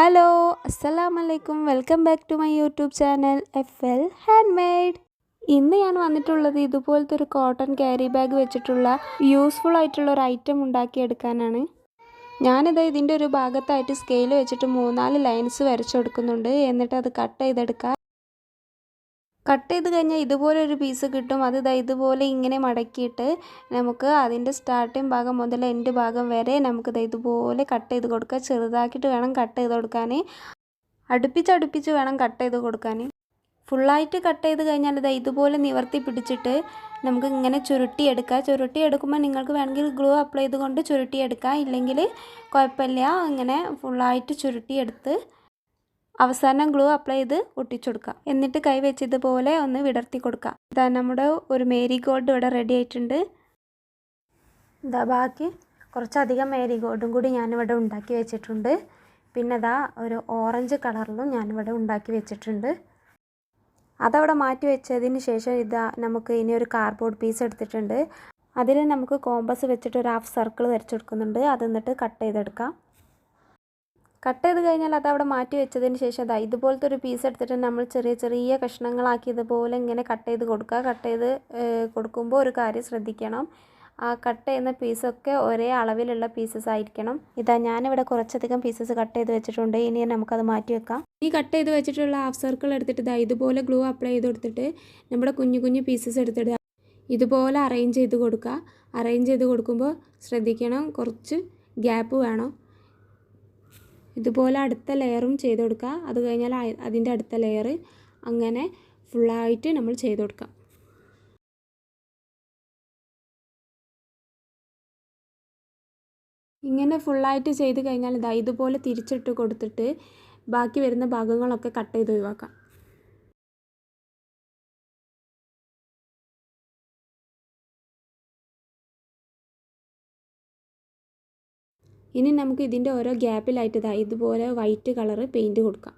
Hello അസ്സലാം വലൈക്കും welcome back to my YouTube channel F L hand made ഞാൻ വന്നിട്ടുള്ളത് ഇതുപോലത്തെ ഒരു കോട്ടൺ ക്യാരി ബാഗ് വെച്ചിട്ടുള്ള യൂസ്ഫുൾ ആയിട്ടുള്ള ഒരു ഐറ്റം ഉണ്ടാക്കിയെടുക്കാനാണ്. ഞാനിത് ഇതിന്റെ ഒരു ഭാഗത്തായിട്ട് സ്കെയിൽ വെച്ചിട്ട് മൂന്നാൽ ലൈൻസ് വരച്ചു കൊടുക്കുന്നുണ്ട്. എന്നിട്ട് അത് കട്ട് ചെയ്തെടുക്കാം. കട്ട് ചെയ്ത് കഴിഞ്ഞാൽ ഇതുപോലെ ഒരു പീസ് കിട്ടും. അത് ഇതാ ഇതുപോലെ ഇങ്ങനെ മടക്കിയിട്ട് നമുക്ക് അതിന്റെ സ്റ്റാർട്ടിങ് ഭാഗം മുതൽ എൻഡ് ഭാഗം വരെ നമുക്ക് ഇതാ ഇതുപോലെ കട്ട് ചെയ്ത് കൊടുക്കുക ചെറുതാക്കിയിട്ട് വേണം കട്ട് ചെയ്ത് കൊടുക്കാൻ അടുപ്പിച്ചടുപ്പിച്ച് അടുപ്പിച്ച് വേണം കട്ട് ചെയ്ത് കൊടുക്കാൻ ഫുള്ളായിട്ട് കട്ട് ചെയ്ത് കഴിഞ്ഞാൽ ഇതാ ഇതുപോലെ നിവർത്തി പിടിച്ചിട്ട് നമുക്ക് ഇങ്ങനെ ചുരുട്ടിയെടുക്കുക ചുരുട്ടിയെടുക്കുമ്പോൾ നിങ്ങൾക്ക് വേണമെങ്കിൽ ഗ്ലൂ അപ്ലൈ ചെയ്തുകൊണ്ട് ചുരുട്ടിയെടുക്കാം ഇല്ലെങ്കിൽ കുഴപ്പമില്ല. ഇങ്ങനെ ഫുള്ളായിട്ട് ചുരുട്ടിയെടുത്ത് അവസാനം ഗ്ലൂ അപ്ലൈ ചെയ്ത് ഒട്ടിച്ചെടുക്കുക എന്നിട്ട് കൈ വെച്ച് ഒന്ന് വിടർത്തി കൊടുക്കുക. ഇതാ നമ്മുടെ ഒരു മേരി ഗോൾഡ് ഇവിടെ റെഡി ആയിട്ടുണ്ട്. ഇതാ ബാക്കി കുറച്ചധികം മേരി ഗോൾഡും കൂടി ഞാനിവിടെ ഉണ്ടാക്കി വെച്ചിട്ടുണ്ട്. പിന്നെ ഇതാ ഒരു ഓറഞ്ച് കളറിലും ഞാനിവിടെ ഉണ്ടാക്കി വെച്ചിട്ടുണ്ട്. അതവിടെ മാറ്റി വെച്ചതിന് ശേഷം ഇതാ നമുക്ക് ഇനി ഒരു കാർഡ്ബോർഡ് പീസ് എടുത്തിട്ടുണ്ട്. അതിൽ നമുക്ക് കോമ്പസ് വെച്ചിട്ട് ഒരു ഹാഫ് സർക്കിൾ വരച്ചെടുക്കുന്നുണ്ട് അത് എന്നിട്ട് കട്ട് ചെയ്തെടുക്കാം. കട്ട് ചെയ്ത് കഴിഞ്ഞാൽ അത് അവിടെ മാറ്റി വെച്ചതിന് ശേഷം അതാ ഇതുപോലത്തെ ഒരു പീസ് എടുത്തിട്ട് നമ്മൾ ചെറിയ ചെറിയ കഷ്ണങ്ങളാക്കി ഇതുപോലെ ഇങ്ങനെ കട്ട് ചെയ്ത് കൊടുക്കുക. കട്ട് ചെയ്ത് കൊടുക്കുമ്പോൾ ഒരു കാര്യം ശ്രദ്ധിക്കണം. ആ കട്ട് ചെയ്യുന്ന പീസൊക്കെ ഒരേ അളവിലുള്ള പീസസ് ആയിരിക്കണം. ഇതാ ഞാനിവിടെ കുറച്ചധികം പീസസ് കട്ട് ചെയ്ത് വെച്ചിട്ടുണ്ട്. ഇനി നമുക്കത് മാറ്റി വെക്കാം. ഈ കട്ട് ചെയ്ത് വെച്ചിട്ടുള്ള ഹാഫ് സർക്കിൾ എടുത്തിട്ട് ഇതാ ഇതുപോലെ ഗ്ലൂ അപ്ലൈ ചെയ്ത് കൊടുത്തിട്ട് നമ്മുടെ കുഞ്ഞു കുഞ്ഞു പീസസ് എടുത്തിട്ട് ഇതുപോലെ അറേഞ്ച് ചെയ്ത് കൊടുക്കുക. അറേഞ്ച് ചെയ്ത് കൊടുക്കുമ്പോൾ ശ്രദ്ധിക്കണം. കുറച്ച് ഗ്യാപ്പ് വേണം. ഇതുപോലെ അടുത്ത ലെയറും ചെയ്ത് കൊടുക്കുക. അത് കഴിഞ്ഞാൽ അതിന്റെ അടുത്ത ലെയർ അങ്ങനെ ഫുള്ളായിട്ട് നമ്മൾ ചെയ്ത് കൊടുക്കാം ഇങ്ങനെ ഫുള്ളായിട്ട് ചെയ്ത് കഴിഞ്ഞാൽ ഇതാ ഇതുപോലെ തിരിച്ചിട്ട് കൊടുത്തിട്ട് ബാക്കി വരുന്ന ഭാഗങ്ങളൊക്കെ കട്ട് ചെയ്ത് ഒഴിവാക്കാം. ഇനി നമുക്ക് ഇതിന്റെ ഓരോ ഗ്യാപ്പിലായിട്ട് ഇതാ ഇതുപോലെ വൈറ്റ് കളറ് പെയിന്റ് കൊടുക്കാം.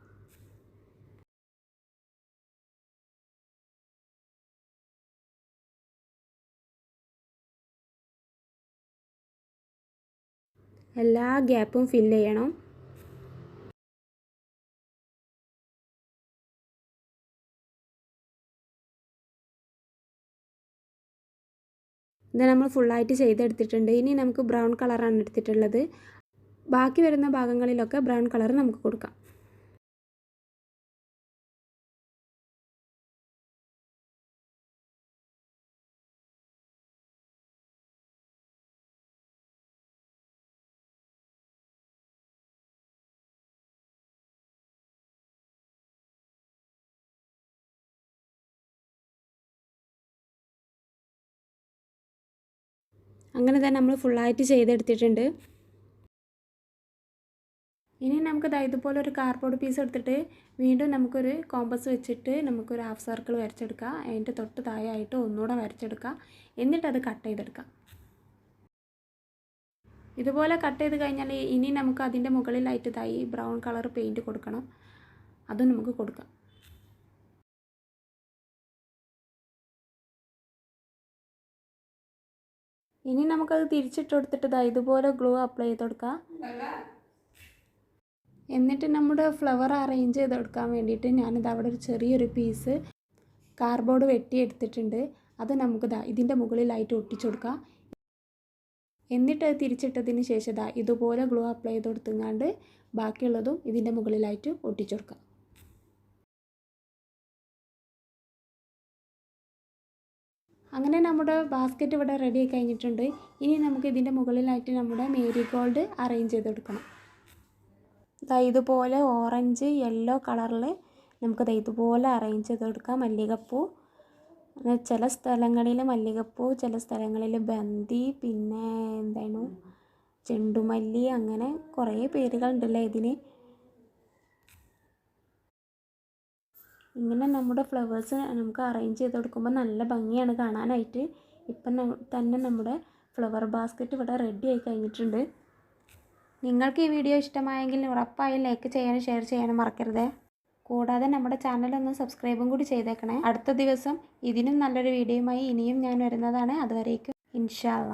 എല്ലാ ഗ്യാപ്പും ഫില്ല് ചെയ്യണം. ഇത് നമ്മൾ ഫുള്ളായിട്ട് ചെയ്തെടുത്തിട്ടുണ്ട്. ഇനി നമുക്ക് ബ്രൗൺ കളറാണ് എടുത്തിട്ടുള്ളത്. ബാക്കി വരുന്ന ഭാഗങ്ങളിലൊക്കെ ബ്രൗൺ കളർ നമുക്ക് കൊടുക്കാം. അങ്ങനെ തന്നെ നമ്മൾ ഫുള്ളായിട്ട് ചെയ്തെടുത്തിട്ടുണ്ട്. ഇനി നമുക്ക് ഇതുപോലെ ഒരു കാർഡ്ബോർഡ് പീസ് എടുത്തിട്ട് വീണ്ടും നമുക്കൊരു കോമ്പസ് വെച്ചിട്ട് നമുക്കൊരു ഹാഫ് സർക്കിൾ വരച്ചെടുക്കുക അതിന്റെ തൊട്ട് താഴെയായിട്ട് ഒന്നുകൂടെ വരച്ചെടുക്കുക എന്നിട്ട് അത് കട്ട് ചെയ്തെടുക്കാം. ഇതുപോലെ കട്ട് ചെയ്ത് കഴിഞ്ഞാൽ ഇനി നമുക്ക് അതിന്റെ മുകളിലായിട്ട് ഇതായി ബ്രൗൺ കളർ പെയിന്റ് കൊടുക്കണം. അതും നമുക്ക് കൊടുക്കാം. ഇനി നമുക്കത് തിരിച്ചിട്ട് കൊടുത്തിട്ട് ഇതാ ഇതുപോലെ ഗ്ലൂ അപ്ലൈ ചെയ്ത് കൊടുക്കാം. എന്നിട്ട് നമ്മുടെ ഫ്ലവർ അറേഞ്ച് ചെയ്ത് കൊടുക്കാൻ വേണ്ടിയിട്ട് ഞാനിത് അവിടെ ഒരു ചെറിയൊരു പീസ് കാർഡ്ബോർഡ് വെട്ടി എടുത്തിട്ടുണ്ട്. അത് നമുക്ക് ദാ ഇതിന്റെ മുകളിലായിട്ട് ഒട്ടിച്ചു കൊടുക്കാം. എന്നിട്ട് അത് തിരിച്ചിട്ടതിന് ശേഷം ദാ ഇതുപോലെ ഗ്ലൂ അപ്ലൈ ചെയ്ത് കൊടുത്തുങ്ങാണ്ട് ബാക്കിയുള്ളതും ഇതിന്റെ മുകളിലായിട്ട് ഒട്ടിച്ചു കൊടുക്കാം. അങ്ങനെ നമ്മുടെ ബാസ്ക്കറ്റ് ഇവിടെ റെഡി ആയി കഴിഞ്ഞിട്ടുണ്ട്. ഇനി നമുക്ക് ഇതിന്റെ മുകളിലായിട്ട് നമ്മുടെ മേരി ഗോൾഡ് അറേഞ്ച് ചെയ്ത് കൊടുക്കണം. ദാ ഇതുപോലെ ഓറഞ്ച് യെല്ലോ കളറിൽ നമുക്ക് ദാ ഇതുപോലെ അറേഞ്ച് ചെയ്ത് കൊടുക്കാം. മല്ലികപ്പൂ. ചില സ്ഥലങ്ങളിൽ മല്ലികപ്പൂ ചില സ്ഥലങ്ങളിൽ ബന്തി പിന്നെ എന്താണ്? ചെണ്ടുമല്ലി അങ്ങനെ കുറേ പേരുകളുണ്ടല്ലേ ഇതിന്. ഇങ്ങനെ നമ്മുടെ ഫ്ലവേഴ്സ് നമുക്ക് അറേഞ്ച് ചെയ്ത് കൊടുക്കുമ്പോൾ നല്ല ഭംഗിയാണ് കാണാനായിട്ട്. ഇപ്പം തന്നെ നമ്മുടെ ഫ്ലവർ ബാസ്ക്കറ്റ് ഇവിടെ റെഡി ആയി കഴിഞ്ഞിട്ടുണ്ട്. നിങ്ങൾക്ക് ഈ വീഡിയോ ഇഷ്ടമായെങ്കിൽ ഉറപ്പായും ലൈക്ക് ചെയ്യാനും ഷെയർ ചെയ്യാനും മറക്കരുത്. കൂടാതെ നമ്മുടെ ചാനൽ ഒന്ന് സബ്സ്ക്രൈബും കൂടി ചെയ്തേക്കണേ. അടുത്ത ദിവസം ഇതിനും നല്ലൊരു വീഡിയോയുമായി ഇനിയും ഞാൻ വരുന്നതാണ്. അതുവരേക്കും ഇൻഷാല്ല